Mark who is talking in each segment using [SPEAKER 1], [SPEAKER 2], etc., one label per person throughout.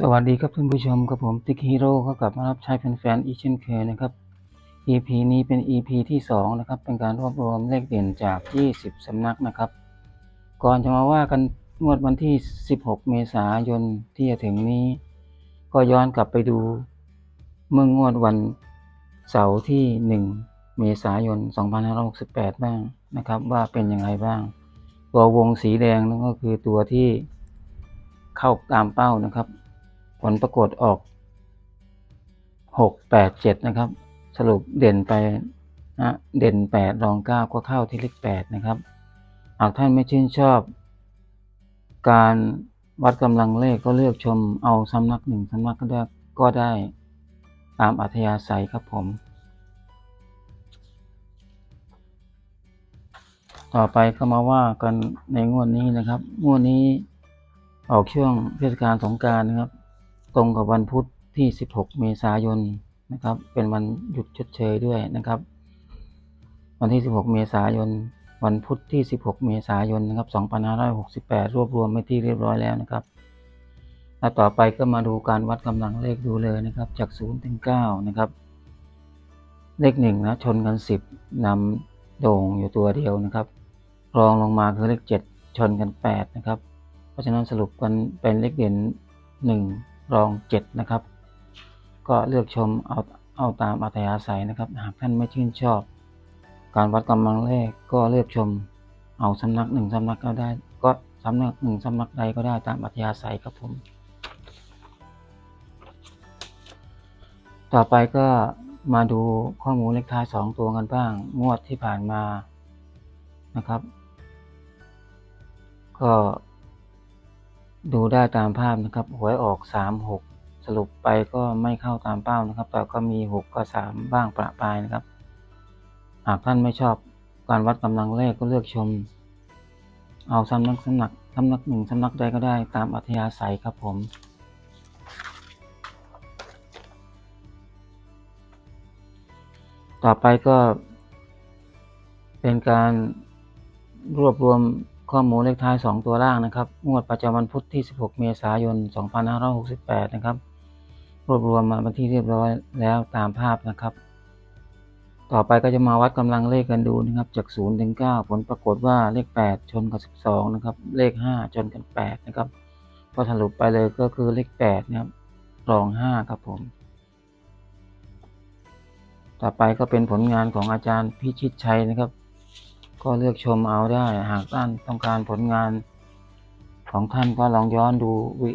[SPEAKER 1] สวัสดีครับท่านผู้ชมกับผมติ๊กฮีโร่ก็กลับมารับใช้แฟนๆอีกเช่นเคยนะครับ EP นี้เป็น EP ที่ 2 นะครับ เป็นการรวบรวมเลขเด่นจาก 20 สำนักนะครับ ก่อนจะมาว่ากันงวดวันที่ 16 เมษายนที่จะถึงนี้ ก็ย้อนกลับไปดู เมื่องวดวันเสาร์ที่ 1 เมษายน 2568 บ้างนะครับ ว่าเป็นอย่างไรบ้าง ตัววงสีแดงนั่นก็คือตัวที่เข้าตามเป้านะครับ ลปรากฏออก6 8 7นะครับ สรุปเด่นไปนะเด่น8รอง9ก็เข้าที่เลข8นะครับหากท่านไม่ชื่นชอบ การวัดกำลังเลขก็เลือกชมเอาสำนักหนึ่งสำนักก็ได้ก็ได้ตามอัธยาศัยครับผม ต่อไปก็มาว่ากันในงวดนี้นะครับ งวดนี้ออกช่วงเทศกาลสงการนะครับ ตรงกับวันพุธที่ 16 เมษายนนะครับ เป็นวันหยุดชดเชยด้วยนะครับ วันที่ 16 เมษายน วันพุธที่ 16 เมษายนนะครับ2568 รวบรวมไปที่เรียบร้อยแล้วนะครับและต่อไปก็มาดูการวัดกำลังเลขดูเลยนะครับ จาก 0 ถึง 9 นะครับ เลขหนึ่งนะชนกัน 10นำโด่งอยู่ตัวเดียวนะครับ รองลงมาคือเลข 7 ชนกัน 8 นะครับ เพราะฉะนั้นสรุปกันเป็นเลขเด่น1 รอง7นะครับ ก็เลือกชมเอาเอาตามอัธยาศัยนะครับ หากท่านไม่ชื่นชอบ การวัดกำลังเลขก็เลือกชมเอาสำนักหนึ่งสำนักก็ได้ ก็สำนักหนึ่งสำนักใดก็ได้ตามอัธยาศัยครับผม ต่อไปก็มาดูข้อมูลเลขท้ายสองตัวกันบ้าง งวดที่ผ่านมานะครับ ก็ ดูได้ตามภาพนะครับหวยออกสามหกสรุปไปก็ไม่เข้าตามเป้านะครับ แต่ก็มีหกกับสามบ้างประปรายนะครับ หากท่านไม่ชอบการวัดกำลังเลขก็เลือกชม เอาสำนักสำนักสำนักหนึ่งสำนักใดก็ได้ตามอัธยาศัยครับผมต่อไปก็เป็นการรวบรวม ข้อมูลเลขท้าย 2 ตัวล่างนะครับ งวดประจำวันพุธที่ 16 เมษายน 2568 นะครับ รวบรวมมาเป็นที่เรียบร้อยแล้วตามภาพนะครับ ต่อไปก็จะมาวัดกำลังเลขกันดูนะครับ จาก 0 ถึง 9 ผลปรากฏว่าเลข 8 ชนกับ 12 นะครับ เลข 5 ชนกัน 8 นะครับ พอสรุปไปเลยก็คือเลข 8 นะครับ รอง 5 ครับผม ต่อไปก็เป็นผลงานของอาจารย์พิชิตชัยนะครับ ก็เลือกชมเอาได้ หากท่านต้องการผลงานของท่านก็ลองย้อนดูวิ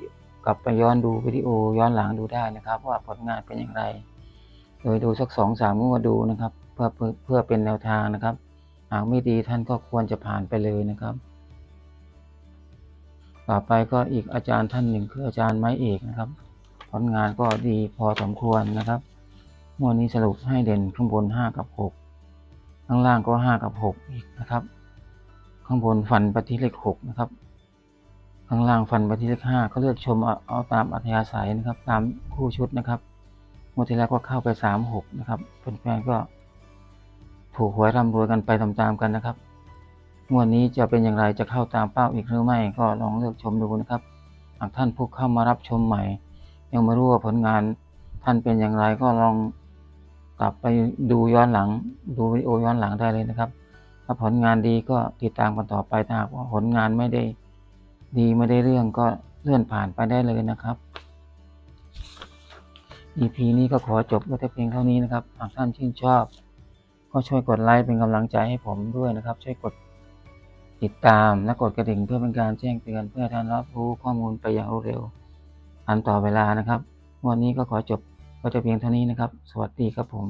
[SPEAKER 1] กลับไปย้อนดูวิดีโอย้อนหลังดูได้นะครับ ว่าผลงานเป็นอย่างไร โดยดูสักสองสามงวดดูนะครับเพื่อเพื่อเพื่อเป็นแนวทางนะครับ หากไม่ดีท่านก็ควรจะผ่านไปเลยนะครับ ต่อไปก็อีกอาจารย์ท่านหนึ่งคืออาจารย์ไม้เอกนะครับ ผลงานก็ดีพอสมควรนะครับงวดนี้สรุปให้เด่นข้างบน 5 กับ 6 ข้างล่างก็ 5 กับ 6 อีกนะครับ ข้างบนฟันไปที่เลข 6 นะครับ ข้างล่างฟันไปที่เลข 5 ก็เลือกชมเอาตามอัธยาศัยนะครับ ตามคู่ชุดนะครับงวดที่แล้วก็เข้าไป 3 6 นะครับแฟนๆก็ถูกหวยร่ำรวยกันไปตามๆกันนะครับงวดนี้จะเป็นอย่างไรจะเข้าตามเป้าอีกหรือไม่ก็ลองเลือกชมดูนะครับหากท่านผู้เข้ามารับชมใหม่ ยังไม่รู้ว่าผลงานท่านเป็นอย่างไรก็ลอง กลับไปดูย้อนหลัง ดูวิดีโอย้อนหลังได้เลยนะครับ ถ้าผลงานดีก็ติดตามกันต่อไปถ้าว่าผลงานไม่ได้ดีไม่ได้เรื่องก็เลื่อนผ่านไปได้เลยนะครับ EP นี้ก็ขอจบไว้แต่เพียงเท่านี้นะครับ หากท่านชื่นชอบ ก็ช่วยกดไลค์เป็นกำลังใจให้ผมด้วยนะครับ ช่วยกดติดตามและกดกระดิ่งเพื่อเป็นการแจ้งเตือนเพื่อท่านรับรู้ข้อมูลไปอย่างรวดเร็วทันต่อเวลานะครับ วันนี้ก็ขอจบ ก็จะเพียงเท่านี้นะครับ สวัสดีครับผม